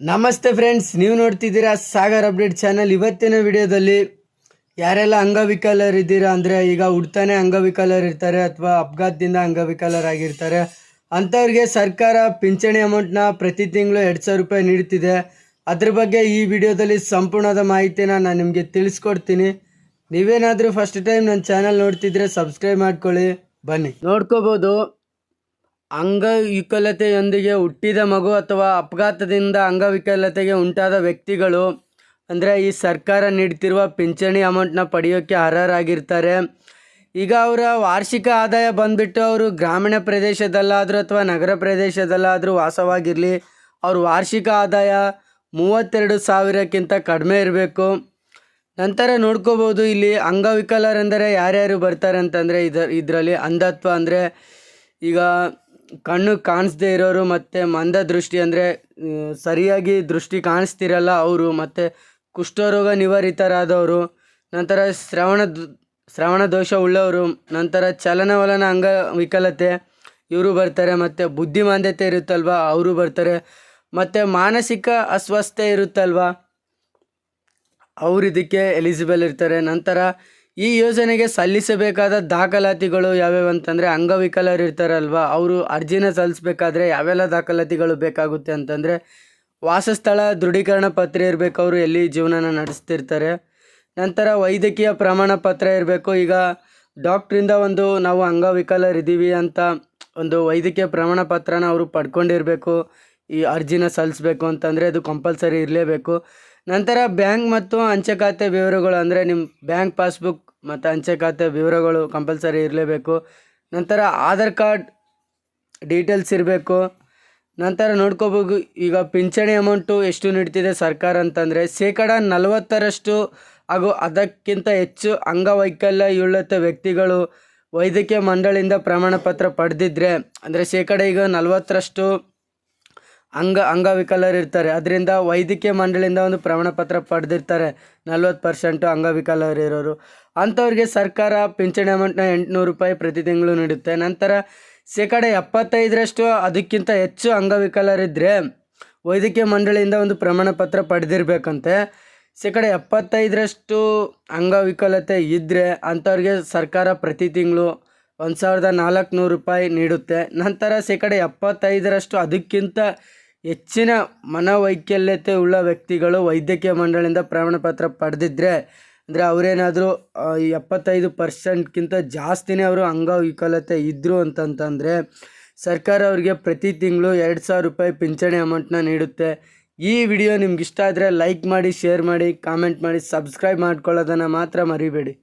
ನಮಸ್ತೆ ಫ್ರೆಂಡ್ಸ್ ನೀವು ನೋಡ್ತಿದ್ದೀರಾ ಸಾಗರ್ ಅಪ್ಡೇಟ್ ಚಾನಲ್ ಇವತ್ತಿನ ವಿಡಿಯೋದಲ್ಲಿ ಯಾರೆಲ್ಲ ಅಂಗವಿಕಲರಿದ್ದೀರಾ ಅಂದರೆ ಈಗ ಹುಡ್ತಾನೆ ಅಂಗವಿಕಲರಿರ್ತಾರೆ ಅಥವಾ ಅಪಘಾತದಿಂದ ಅಂಗವಿಕಲರಾಗಿರ್ತಾರೆ ಅಂಥವ್ರಿಗೆ ಸರ್ಕಾರ ಪಿಂಚಣಿ ಅಮೌಂಟ್ನ ಪ್ರತಿ ತಿಂಗಳು ಎರಡು ಸಾವಿರ ರೂಪಾಯಿ ನೀಡ್ತಿದೆ. ಅದ್ರ ಬಗ್ಗೆ ಈ ವಿಡಿಯೋದಲ್ಲಿ ಸಂಪೂರ್ಣದ ಮಾಹಿತಿನ ನಾನು ನಿಮಗೆ ತಿಳಿಸ್ಕೊಡ್ತೀನಿ. ನೀವೇನಾದರೂ ಫಸ್ಟ್ ಟೈಮ್ ನನ್ನ ಚಾನಲ್ ನೋಡ್ತಿದ್ರೆ ಸಬ್ಸ್ಕ್ರೈಬ್ ಮಾಡ್ಕೊಳ್ಳಿ. ಬನ್ನಿ. ನೋಡ್ಕೋಬೋದು. ಅಂಗವಿಕಲತೆಯೊಂದಿಗೆ ಹುಟ್ಟಿದ ಮಗು ಅಥವಾ ಅಪಘಾತದಿಂದ ಅಂಗವಿಕಲತೆಗೆ ಉಂಟಾದ ವ್ಯಕ್ತಿಗಳು, ಅಂದರೆ ಈ ಸರ್ಕಾರ ನೀಡ್ತಿರುವ ಪಿಂಚಣಿ ಅಮೌಂಟ್ನ ಪಡೆಯೋಕ್ಕೆ ಅರ್ಹರಾಗಿರ್ತಾರೆ. ಈಗ ಅವರ ವಾರ್ಷಿಕ ಆದಾಯ ಬಂದ್ಬಿಟ್ಟು ಅವರು ಗ್ರಾಮೀಣ ಪ್ರದೇಶದಲ್ಲಾದರೂ ಅಥವಾ ನಗರ ಪ್ರದೇಶದಲ್ಲಾದರೂ ವಾಸವಾಗಿರಲಿ, ಅವ್ರ ವಾರ್ಷಿಕ ಆದಾಯ ಮೂವತ್ತೆರಡು ಸಾವಿರಕ್ಕಿಂತ ಕಡಿಮೆ ಇರಬೇಕು. ನಂತರ ನೋಡ್ಕೋಬೋದು ಇಲ್ಲಿ ಅಂಗವಿಕಲರೆಂದರೆ ಯಾರ್ಯಾರು ಬರ್ತಾರೆ ಅಂತಂದರೆ ಇದರ ಇದರಲ್ಲಿ ಅಂಧತ್ವ ಅಂದರೆ ಈಗ ಕಣ್ಣು ಕಾಣಿಸ್ದೆ ಇರೋರು ಮತ್ತು ಮಂದ ದೃಷ್ಟಿ ಅಂದರೆ ಸರಿಯಾಗಿ ದೃಷ್ಟಿ ಕಾಣಿಸ್ತಿರಲ್ಲ ಅವರು, ಮತ್ತು ಕುಷ್ಠರೋಗ ನಿವಾರಿತರಾದವರು, ನಂತರ ಶ್ರವಣ ಶ್ರವಣ ದೋಷ ಉಳ್ಳವರು, ನಂತರ ಚಲನವಲನ ಅಂಗವಿಕಲತೆ ಇವರು ಬರ್ತಾರೆ, ಮತ್ತು ಬುದ್ಧಿಮಾಂದ್ಯತೆ ಇರುತ್ತಲ್ವ, ಅವರು ಬರ್ತಾರೆ, ಮತ್ತು ಮಾನಸಿಕ ಅಸ್ವಸ್ಥತೆ ಇರುತ್ತಲ್ವ ಅವ್ರು ಇದಕ್ಕೆ ಎಲಿಜಿಬಲ್ ಇರ್ತಾರೆ, ನಂತರ ಈ ಯೋಜನೆಗೆ ಸಲ್ಲಿಸಬೇಕಾದ ದಾಖಲಾತಿಗಳು ಯಾವ್ಯಾವು ಅಂತಂದರೆ ಅಂಗವಿಕಲರು ಇರ್ತಾರಲ್ವ, ಅವರು ಅರ್ಜಿನ ಸಲ್ಲಿಸ್ಬೇಕಾದ್ರೆ ಯಾವೆಲ್ಲ ದಾಖಲಾತಿಗಳು ಬೇಕಾಗುತ್ತೆ ಅಂತಂದರೆ ವಾಸಸ್ಥಳ ದೃಢೀಕರಣ ಪತ್ರ ಇರಬೇಕು, ಅವರು ಎಲ್ಲಿ ಜೀವನನ ನಡೆಸ್ತಿರ್ತಾರೆ. ನಂತರ ವೈದ್ಯಕೀಯ ಪ್ರಮಾಣ ಪತ್ರ ಇರಬೇಕು, ಈಗ ಡಾಕ್ಟ್ರಿಂದ ಒಂದು ನಾವು ಅಂಗವಿಕಲರಿದ್ದೀವಿ ಅಂತ ಒಂದು ವೈದ್ಯಕೀಯ ಪ್ರಮಾಣ ಪತ್ರನ ಅವರು ಪಡ್ಕೊಂಡಿರಬೇಕು, ಈ ಅರ್ಜಿನ ಸಲ್ಲಿಸ್ಬೇಕು ಅಂತಂದರೆ ಅದು ಕಂಪಲ್ಸರಿ ಇರಲೇಬೇಕು. ನಂತರ ಬ್ಯಾಂಕ್ ಮತ್ತು ಅಂಚೆ ಖಾತೆ ವಿವರಗಳು ಅಂದರೆ ನಿಮ್ಮ ಬ್ಯಾಂಕ್ ಪಾಸ್ಬುಕ್ ಮತ್ತು ಅಂಚೆ ಖಾತೆ ವಿವರಗಳು ಕಂಪಲ್ಸರಿ ಇರಲೇಬೇಕು. ನಂತರ ಆಧಾರ್ ಕಾರ್ಡ್ ಡೀಟೇಲ್ಸ್ ಇರಬೇಕು. ನಂತರ ನೋಡ್ಕೋಬೇಕು, ಈಗ ಪಿಂಚಣಿ ಅಮೌಂಟು ಎಷ್ಟು ನೀಡ್ತಿದೆ ಸರ್ಕಾರ ಅಂತಂದರೆ ಶೇಕಡ ನಲವತ್ತರಷ್ಟು ಹಾಗೂ ಅದಕ್ಕಿಂತ ಹೆಚ್ಚು ಅಂಗವೈಕಲ್ಯಯುಳ್ಳತ ವ್ಯಕ್ತಿಗಳು ವೈದ್ಯಕೀಯ ಮಂಡಳಿಯಿಂದ ಪ್ರಮಾಣ ಪತ್ರ ಪಡೆದಿದ್ರೆ ಅಂದರೆ ಶೇಕಡ ಈಗ ನಲವತ್ತರಷ್ಟು ಅಂಗ, ಅಂಗವಿಕಲರು ಇರ್ತಾರೆ. ಅದರಿಂದ ವೈದ್ಯಕೀಯ ಮಂಡಳಿಯಿಂದ ಒಂದು ಪ್ರಮಾಣ ಪತ್ರ ಪಡೆದಿರ್ತಾರೆ. ನಲ್ವತ್ತು ಪರ್ಸೆಂಟು ಅಂಗವಿಕಲರು ಇರೋರು. ಅಂಥವ್ರಿಗೆ ಸರ್ಕಾರ ಪಿಂಚಣಿ ಅಮೌಂಟ್ನ ಎಂಟುನೂರು ರೂಪಾಯಿ ಪ್ರತಿ ತಿಂಗಳು ನೀಡುತ್ತೆ. ನಂತರ ಶೇಕಡ ಎಪ್ಪತ್ತೈದರಷ್ಟು ಅದಕ್ಕಿಂತ ಹೆಚ್ಚು ಅಂಗವಿಕಲರಿದ್ದರೆ ವೈದ್ಯಕೀಯ ಮಂಡಳಿಯಿಂದ ಒಂದು ಪ್ರಮಾಣ ಪತ್ರ ಪಡೆದಿರಬೇಕಂತೆ. ಶೇಕಡ ಎಪ್ಪತ್ತೈದರಷ್ಟು ಅಂಗವಿಕಲತೆ ಇದ್ದರೆ ಅಂಥವ್ರಿಗೆ ಸರ್ಕಾರ ಪ್ರತಿ ತಿಂಗಳು ಒಂದು ಸಾವಿರದ ನಾಲ್ಕುನೂರು ರೂಪಾಯಿ ನೀಡುತ್ತೆ. ನಂತರ ಶೇಕಡ ಎಪ್ಪತ್ತೈದರಷ್ಟು ಅದಕ್ಕಿಂತ ಹೆಚ್ಚಿನ ಮನೋವೈಕಲ್ಯತೆ ಉಳ್ಳ ವ್ಯಕ್ತಿಗಳು ವೈದ್ಯಕೀಯ ಮಂಡಳಿಯಿಂದ ಪ್ರಮಾಣ ಪತ್ರ ಪಡೆದಿದ್ದರೆ ಅಂದರೆ ಅವರೇನಾದರೂ ಎಪ್ಪತ್ತೈದು ಪರ್ಸೆಂಟ್ಗಿಂತ ಜಾಸ್ತಿನೇ ಅವರು ಅಂಗವಿಕಲತೆ ಇದ್ದರು ಅಂತಂತಂದರೆ, ಸರ್ಕಾರ ಅವರಿಗೆ ಪ್ರತಿ ತಿಂಗಳು ಎರಡು ಸಾವಿರ ರೂಪಾಯಿ ಪಿಂಚಣಿ ಅಮೌಂಟ್ನ ನೀಡುತ್ತೆ. ಈ ವಿಡಿಯೋ ನಿಮ್ಗೆ ಇಷ್ಟ ಆದರೆ ಲೈಕ್ ಮಾಡಿ, ಶೇರ್ ಮಾಡಿ, ಕಾಮೆಂಟ್ ಮಾಡಿ, ಸಬ್ಸ್ಕ್ರೈಬ್ ಮಾಡ್ಕೊಳ್ಳೋದನ್ನು ಮಾತ್ರ ಮರಿಬೇಡಿ.